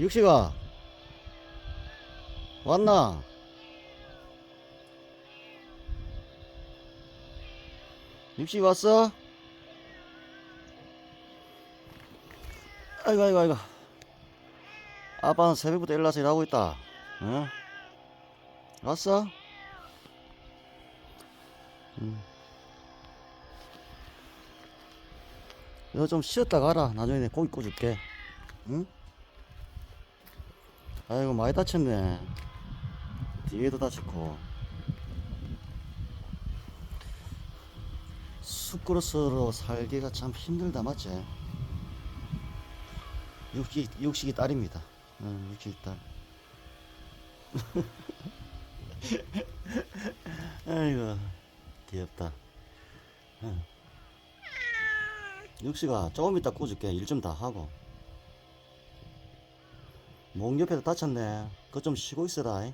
육시가 왔나? 육시 왔어? 아이고 아이고 아이고 아빠는 새벽부터 일어나서 일하고 있다 어? 왔어? 음. 너좀 쉬었다 가라 나중에 내 고기 구워줄게 응? 아이고 많이 다쳤네. 뒤에도 다쳤고. 숲그릇으로 살기가 참 힘들다 맞지? 육식, 육식이 딸입니다. 응, 육식이 딸. 아이고 귀엽다. 응. 육식아 조금 이따 구워줄게. 일 좀 다 하고 목 옆에도 다쳤네 그거 좀 쉬고 있어라 이.